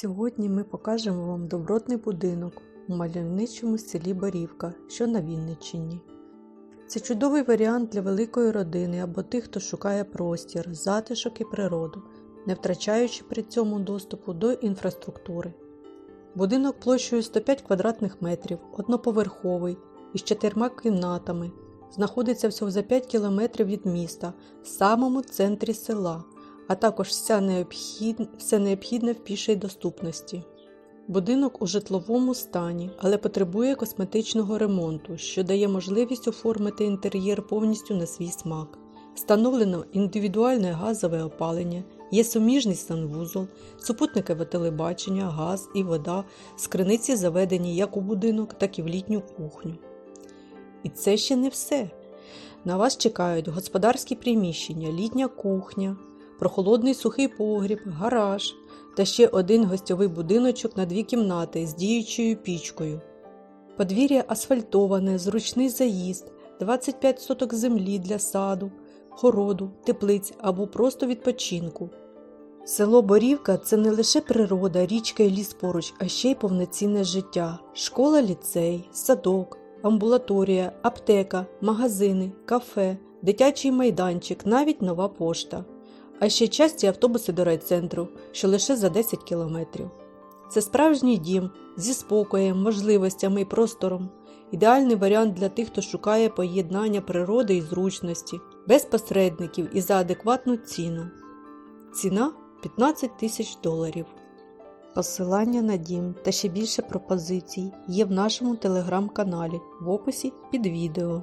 Сьогодні ми покажемо вам добротний будинок у мальовничому селі Борівка, що на Вінниччині. Це чудовий варіант для великої родини або тих, хто шукає простір, затишок і природу, не втрачаючи при цьому доступу до інфраструктури. Будинок площею 105 квадратних метрів, одноповерховий, із чотирма кімнатами, знаходиться всього за 5 кілометрів від міста, в самому центрі села, а також вся необхід... все необхідне в пішій доступності. Будинок у житловому стані, але потребує косметичного ремонту, що дає можливість оформити інтер'єр повністю на свій смак. Встановлено індивідуальне газове опалення, є суміжний санвузол, супутникове телебачення, газ і вода з криниці заведені як у будинок, так і в літню кухню. І це ще не все. На вас чекають господарські приміщення, літня кухня, прохолодний сухий погріб, гараж та ще один гостьовий будиночок на дві кімнати з діючою пічкою. Подвір'я асфальтоване, зручний заїзд, 25 соток землі для саду, городу, теплиць або просто відпочинку. Село Борівка це не лише природа, річка і ліс поруч, а ще й повноцінне життя, школа, ліцей, садок, амбулаторія, аптека, магазини, кафе, дитячий майданчик, навіть нова пошта. А ще часті автобуси до райцентру, що лише за 10 кілометрів. Це справжній дім зі спокоєм, можливостями і простором. Ідеальний варіант для тих, хто шукає поєднання природи і зручності, без посередників і за адекватну ціну. Ціна 15 тисяч доларів. Посилання на дім та ще більше пропозицій є в нашому телеграм-каналі в описі під відео.